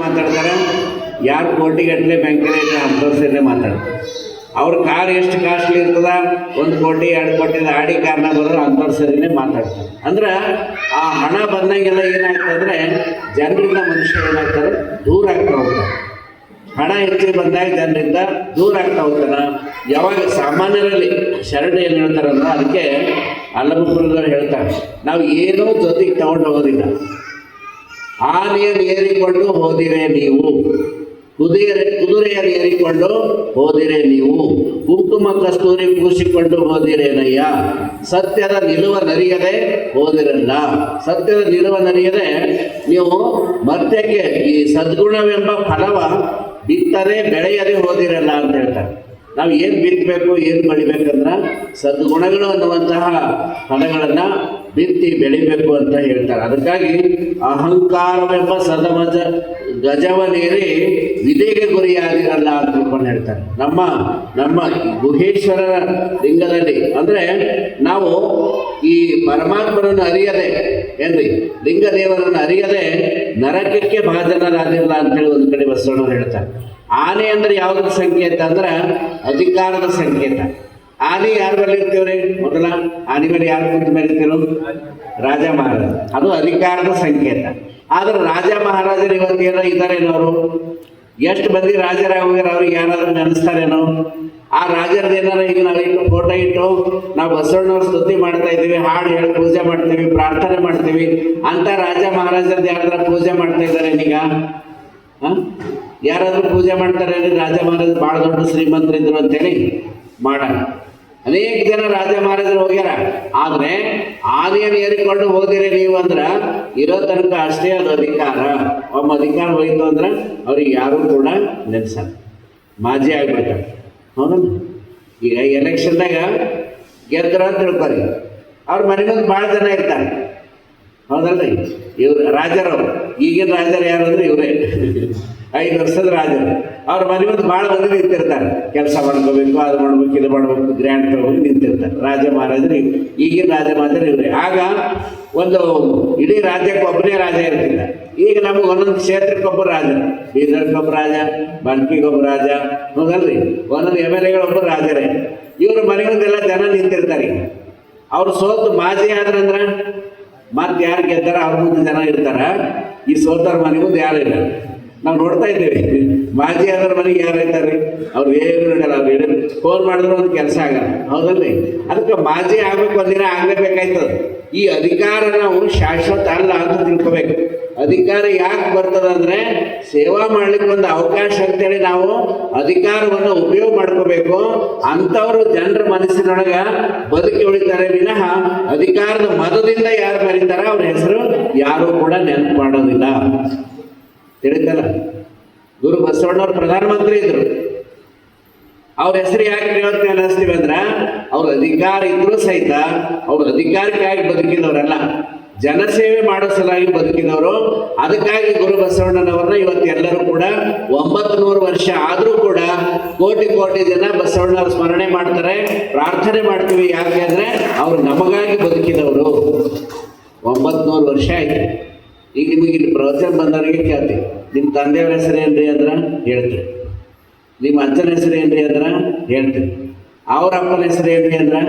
ಮಾತಾಡ್ತಾರೆ. ಯಾರು ಕೋಟಿಗಟ್ಟಲೆ ಬ್ಯಾಂಕಲ್ಲಿ ಅಂಥವ್ರನ್ನೇ ಮಾತಾಡ್ತಾರೆ. ಅವ್ರ ಕಾರ್ ಎಷ್ಟು ಕಾಸ್ಟ್ಲಿ ಇರ್ತದ? ಒಂದು ಕೋಟಿ, ಎರಡು ಕೋಟಿ ಆಡಿ ಕಾರ್ನ ಬರೋರು ಅಂಥವ್ರ ಸರಿನೇ ಮಾತಾಡ್ತಾರೆ. ಅಂದ್ರೆ ಆ ಹಣ ಬಂದಂಗೆಲ್ಲ ಏನಾಗ್ತದಂದ್ರೆ ಜನರಿಂದ ಮನುಷ್ಯ ಏನಾಗ್ತಾರೆ? ದೂರ ಆಗ್ತಾ ಹೋಗ್ತಾರೆ. ಹಣ ಹೆಚ್ಚಿಗೆ ಬಂದಾಗ ಜನರಿಂದ ದೂರ ಆಗ್ತಾ ಹೋಗ್ತಾನ. ಯಾವಾಗ ಸಾಮಾನ್ಯರಲ್ಲಿ ಶರಣ ಏನು ಹೇಳ್ತಾರಂದ್ರೆ ಅದಕ್ಕೆ ಅಲ್ಲಮಪುರದವ್ರು ಹೇಳ್ತಾರೆ. ನಾವು ಏನೂ ಜೊತೆಗೆ ತಗೊಂಡು ಹೋಗೋದಿಲ್ಲ. ಆನೆಯನ್ನು ಏರಿಕೊಂಡು ಹೋದಿರೆ ನೀವು. ಕುದುರೆ ಕುದುರೆಯನ್ನು ಏರಿಕೊಂಡು ಹೋದಿರೆ ನೀವು. ಕುಂಕುಮ ಕಸ್ತೂರಿ ಕೂಸಿಕೊಂಡು ಹೋದಿರೇನಯ್ಯ? ಸತ್ಯದ ನಿಲುವ ನರಿಯದೆ ಹೋದಿರಲ್ಲ. ಸತ್ಯದ ನಿಲುವ ನರಿಯದೆ ನೀವು ಮರ್ತ್ಯಕ್ಕೆ ಈ ಸದ್ಗುಣವೆಂಬ ಫಲವ ಬಿತ್ತರೆ ಬೆಳೆಯದೆ ಹೋದಿರಲ್ಲ ಅಂತ ಹೇಳ್ತಾರೆ. ನಾವು ಏನು ಬಿತ್ತಬೇಕು ಏನು ಬೆಳಿಬೇಕಂದ್ರೆ ಸದ್ಗುಣಗಳು ಅನ್ನುವಂತಹ ಫಲಗಳನ್ನು ಬಿತ್ತಿ ಬೆಳಿಬೇಕು ಅಂತ ಹೇಳ್ತಾರೆ. ಅದಕ್ಕಾಗಿ ಅಹಂಕಾರವೆಂಬ ಸದಮಜ ಗಜವನೇರಿ ವಿಧಿಗೆ ಗುರಿಯಾಗಿರಲ್ಲ ಅಂತ ತಿಳ್ಕೊಂಡು ಹೇಳ್ತಾರೆ. ನಮ್ಮ ನಮ್ಮ ಗುಹೇಶ್ವರರ ಲಿಂಗದಲ್ಲಿ ಅಂದರೆ ನಾವು ಈ ಪರಮಾತ್ಮನನ್ನು ಅರಿಯದೆ, ಏನ್ರಿ? ಲಿಂಗ ದೇವರನ್ನು ಅರಿಯದೆ ನರಕಕ್ಕೆ ಭಾಜನರಾದಿಲ್ಲ ಅಂತೇಳಿ ಒಂದು ಕಡೆ ಬಸವಣ್ಣವ್ರು ಹೇಳ್ತಾರೆ. ಆನೆ ಅಂದ್ರೆ ಯಾವುದ್ರ ಸಂಕೇತ ಅಂದ್ರೆ ಅಧಿಕಾರದ ಸಂಕೇತ. ಆನೆ ಯಾರ ಮೇಲೆ ಇರ್ತೇವ್ರಿ ಮೊದಲ ಆನೆ ಮೇಲೆ ಯಾರು ಕುಂತ ಮೇಲೆ ಇರ್ತೇವೆ ರಾಜ ಮಹಾರಾಜ. ಅದು ಅಧಿಕಾರದ ಸಂಕೇತ ಆದ್ರೆ ರಾಜ ಮಹಾರಾಜರು ಇವತ್ತು ಏನೋ ಇದಾರೇನೋ ಅವರು ಎಷ್ಟು ಮಂದಿ ರಾಜರಾಗ ಹೋಗ್ಯಾರ ಅವ್ರಿಗೆ ಯಾರಾದ್ರೂ ನೆನೆಸ್ತಾರೇನೋ ಆ ರಾಜರದ ಏನಾರ ಈಗ ನಾವು ಇಟ್ಟು ಫೋಟೋ ಇಟ್ಟು ನಾವು ಬಸವಣ್ಣವ್ರ ಸ್ತುತಿ ಮಾಡ್ತಾ ಇದ್ದೀವಿ, ಹಾಡು ಹೇಳಿ ಪೂಜೆ ಮಾಡ್ತೀವಿ, ಪ್ರಾರ್ಥನೆ ಮಾಡ್ತೀವಿ. ಅಂತ ರಾಜ ಮಹಾರಾಜರದ ಯಾರಾದ್ರೂ ಪೂಜೆ ಮಾಡ್ತಾ ಇದ್ದಾರೆ ಈಗ? ಯಾರಾದ್ರೂ ಪೂಜೆ ಮಾಡ್ತಾರೆ ರಾಜ ಮಹಾರಾಜ ಭಾಳ ದೊಡ್ಡ ಶ್ರೀಮಂತರಿದ್ರು ಅಂತೇಳಿ ಮಾಡ ಅನೇಕ ಜನ ರಾಜ ಮಹಾರಾಜರು ಹೋಗ್ಯಾರ. ಆದ್ರೆ ಆನೆಯನ್ನು ಏರಿಕೊಂಡು ಹೋದಿರಿ ನೀವು ಅಂದ್ರ ಇರೋ ತನಕ ಅಷ್ಟೇ ಅದು ಅಧಿಕಾರ. ಒಮ್ಮ ಅಧಿಕಾರ ಹೋಯ್ತು ಅಂದ್ರ ಅವ್ರಿಗೆ ಯಾರು ಕೂಡ ನೆಲೆಸಲ್ಲ ಮಾಜಿ ಆಗ್ಬಿಡ್ತಾರೆ ಹೌದಾ ಈಗ ಎಲೆಕ್ಷನ್ದಾಗ ಗೆದ್ರ ಅಂತ ತಿಳ್ಕೊರಿ. ಅವ್ರ ಮನೆ ಮುಂದೆ ಭಾಳ ಜನ ಇರ್ತಾರೆ. ಹೌದಲ್ಲ ಇವ್ರು ರಾಜರವ್ರು ಈಗಿನ ರಾಜರು ಯಾರು ಅಂದ್ರೆ ಇವರೇ. ಐದು ವರ್ಷದ ರಾಜರು. ಅವ್ರ ಮನೆ ಮುಂದೆ ಭಾಳ ಮಂದಿ ನಿಂತಿರ್ತಾರೆ. ಕೆಲಸ ಮಾಡ್ಕೋಬೇಕು, ಅದು ಮಾಡ್ಬೇಕು, ಇದು ಮಾಡ್ಬೇಕು ಗ್ರ್ಯಾಂಡ್ ತಗೋಬೇಕು ನಿಂತಿರ್ತಾರೆ. ರಾಜ ಮಹಾರಾಜರು. ಈಗಿನ ರಾಜ ಮಹಾರಾಜರು ಇವರೇ. ಆಗ ಒಂದು ಇಡೀ ರಾಜ್ಯಕ್ಕೆ ಒಬ್ಬನೇ ರಾಜ ಇರ್ತಿಲ್ಲ ಈಗ ನಮ್ಗೆ ಒಂದೊಂದು ಕ್ಷೇತ್ರಕ್ಕೊಬ್ಬ ರಾಜ. ಬೀದರ್ಗೊಬ್ಬ ರಾಜ ಬಲ್ಕಿಗೊಬ್ಬ ರಾಜ, ಹೌದಲ್ರಿ? ಒಂದೊಂದು ಎಂ ಎಲ್ ಎಗಳೊಬ್ಬರು ರಾಜರೇ. ಇವ್ರ ಮನೆ ಮುಂದೆಲ್ಲ ಜನ ನಿಂತಿರ್ತಾರೆ. ಅವ್ರು ಸೋತು ಮಾಜಿ ಆದ್ರಂದ್ರ ಮತ್ತೆ ಯಾರು ಗೆದ್ದಾರ ಅವ್ರ ಮುಂದೆ ಜನ ಇರ್ತಾರ. ಈ ಸೋತಾರ ಮನೆ ಮುಂದೆ ಯಾರು ಇಲ್ಲ. ನಾವು ನೋಡ್ತಾ ಇದ್ದೇವೆ. ಮಾಜಿ ಆದ್ರ ಮನೆಗೆ ಯಾರು ಇದ್ದಾರೆ? ಅವ್ರು ಏನು ನೋಡಲ್ಲ ಅವ್ರು ಏನು ಫೋನ್ ಮಾಡಿದ್ರೆ ಒಂದು ಕೆಲಸ ಆಗಲ್ಲ. ಹೌದಲ್ರಿ? ಅದಕ್ಕೆ ಮಾಜಿ ಆಗ್ಬೇಕು ಒಂದಿನ ಆಗ್ಲೇಬೇಕಾಯ್ತದ ಈ ಅಧಿಕಾರ ನಾವು ಶಾಶ್ವತ ಅಲ್ಲ ಅಂತ ತಿಳ್ಕೊಬೇಕು. ಅಧಿಕಾರ ಯಾಕೆ ಬರ್ತದ ಅಂದ್ರೆ ಸೇವಾ ಮಾಡ್ಲಿಕ್ಕೆ ಒಂದು ಅವಕಾಶ ಅಂತೇಳಿ ನಾವು ಅಧಿಕಾರವನ್ನು ಉಪಯೋಗ ಮಾಡ್ಕೋಬೇಕು. ಅಂಥವ್ರು ಜನರ ಮನಸ್ಸಿನೊಳಗ ಬದುಕಿ ಉಳಿತಾರೆ ವಿನಃ ಅಧಿಕಾರದ ಮದದಿಂದ ಯಾರು ಬರೀತಾರ ಅವ್ರ ಹೆಸರು ಯಾರು ಕೂಡ ನೆನಪು ಮಾಡೋದಿಲ್ಲ. ತಿಳಿತಲ್ಲ. ಗುರು ಬಸವಣ್ಣವ್ರು ಪ್ರಧಾನಮಂತ್ರಿ ಇದ್ರು. ಅವ್ರ ಹೆಸರು ಯಾಕೆ ಹೇಳ್ತೀವಿ ಅನ್ನಿಸ್ತೀವಿ ಅಂದ್ರೆ, ಅವ್ರ ಅಧಿಕಾರ ಇದ್ರೂ ಸಹಿತ ಅವ್ರ ಅಧಿಕಾರಕ್ಕಾಗಿ ಬದುಕಿದವರಲ್ಲ? ಜನಸೇವೆ ಮಾಡೋ ಸಲುವಾಗಿ ಬದುಕಿದವರು. ಅದಕ್ಕಾಗಿ ಗುರು ಬಸವಣ್ಣನವರನ್ನ ಇವತ್ತು ಎಲ್ಲರೂ ಕೂಡ ಒಂಬತ್ತು ನೂರು ವರ್ಷ ಆದರೂ ಕೂಡ ಕೋಟಿ ಕೋಟಿ ಜನ ಬಸವಣ್ಣವ್ರ ಸ್ಮರಣೆ ಮಾಡ್ತಾರೆ, ಪ್ರಾರ್ಥನೆ ಮಾಡ್ತೀವಿ ಯಾಕೆ ಅಂದರೆ ಅವ್ರು ನಮಗಾಗಿ ಬದುಕಿದವರು. ಒಂಬತ್ತು ನೂರು ವರ್ಷ ಆಯ್ತು. ಈಗ ನಿಮಗೆ ಇಲ್ಲಿ ಪ್ರವಚನ ಬಂದವರಿಗೆ ಕೇಳ್ತೀವಿ ನಿಮ್ಮ ತಂದೆಯವ್ರ ಹೆಸರು ಏನ್ರಿ ಅಂದ್ರೆ ಹೇಳ್ತೀವಿ ನಿಮ್ಮ ಅಜ್ಜನ ಹೆಸರು ಏನ್ರಿ ಅಂದ್ರೆ ಹೇಳ್ತೀವಿ ಅವ್ರ ಅಪ್ಪನ ಹೆಸರು ಏನ್ರಿ ಅಂದ್ರೆ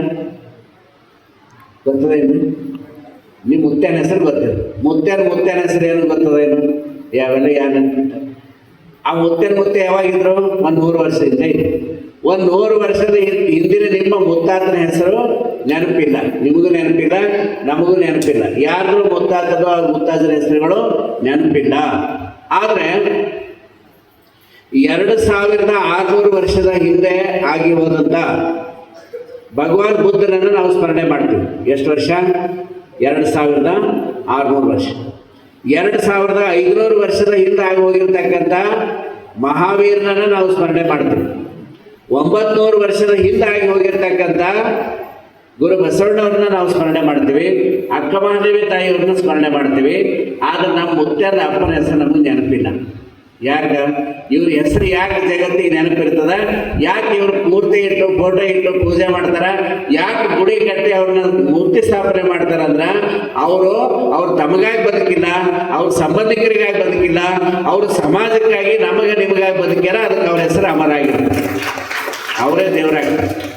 ಗೊತ್ತದೇನ್ರಿ? ನಿಮ್ಮ ಮುತ್ತೇನ ಹೆಸರು ಗೊತ್ತಿದೆ ಮುತ್ತೇನ ಮುತ್ತೇನ ಹೆಸರು ಏನು ಗೊತ್ತದೇನು? ಯಾವೆಲ್ಲ ಯಾರು ಆ ಮುತ್ತೇನ ಮುತ್ತೆ ಯಾವಾಗಿದ್ರು? ಒಂದು ನೂರು ವರ್ಷ ಇದೆ ಒಂದು ನೂರು ವರ್ಷದ ಹಿಂದಿನ ನಿಮ್ಮ ಮುತ್ತಾತನ ಹೆಸರು ನೆನಪಿಲ್ಲ. ನಿಮಗೂ ನೆನಪಿಲ್ಲ, ನಮಗೂ ನೆನಪಿಲ್ಲ. ಯಾರು ಮುತ್ತಾತದೋ ಅವ್ರ ಮುತ್ತಾಜರ ಹೆಸರುಗಳು ನೆನಪಿಲ್ಲ. ಆದರೆ ಎರಡು ಸಾವಿರದ ಆರುನೂರು ವರ್ಷದ ಹಿಂದೆ ಆಗಿ ಹೋದಂಥ ಭಗವಾನ್ ಬುದ್ಧನನ್ನು ನಾವು ಸ್ಮರಣೆ ಮಾಡ್ತೀವಿ. ಎಷ್ಟು ವರ್ಷ? ಎರಡು ಸಾವಿರದ ಆರುನೂರು ವರ್ಷ. ಎರಡು ಸಾವಿರದ ಐದುನೂರು ವರ್ಷದ ಹಿಂದೆ ಆಗಿ ಹೋಗಿರ್ತಕ್ಕಂಥ ಮಹಾವೀರನನ್ನು ನಾವು ಸ್ಮರಣೆ ಮಾಡ್ತೀವಿ. ಒಂಬತ್ನೂರು ವರ್ಷದ ಹಿಂದೆ ಆಗಿ ಹೋಗಿರ್ತಕ್ಕಂಥ ಗುರು ಬಸವಣ್ಣವ್ರನ್ನ ನಾವು ಸ್ಮರಣೆ ಮಾಡ್ತೀವಿ ಅಕ್ಕ ಮಹಾದೇವಿ ತಾಯಿಯವ್ರನ್ನ ಸ್ಮರಣೆ ಮಾಡ್ತೀವಿ, ಆದ್ರೆ ನಮ್ಮ ಮುತ್ಯಾದ ಅಪ್ಪನ ಹೆಸರು ನಮಗೆ ನೆನಪಿಲ್ಲ. ಯಾಕ ಇವ್ರ ಹೆಸರು ಯಾಕೆ ಜಗತ್ತಿಗೆ ನೆನಪಿರ್ತದ ಯಾಕೆ ಇವ್ರ ಮೂರ್ತಿ ಇಟ್ಟು, ಫೋಟೋ ಇಟ್ಟು ಪೂಜೆ ಮಾಡ್ತಾರ? ಯಾಕೆ ಗುಡಿ ಕಟ್ಟಿ ಅವ್ರನ್ನ ಮೂರ್ತಿ ಸ್ಥಾಪನೆ ಮಾಡ್ತಾರ ಅಂದ್ರ, ಅವರು ಅವ್ರು ತಮಗಾಗಿ ಬದುಕಿಲ್ಲ, ಅವ್ರ ಸಂಬಂಧಿಕರಿಗಾಗಿ ಬದುಕಿಲ್ಲ, ಅವ್ರ ಸಮಾಜಕ್ಕಾಗಿ ನಮಗೆ ನಿಮಗಾಗಿ ಬದುಕ್ಯಾರ, ಅದಕ್ಕೆ ಅವ್ರ ಹೆಸರು ಅಮರ ಆಗಿರ್ತಾರೆ. ಅವರೇ ದೇವರಾಗ್ತಾರೆ.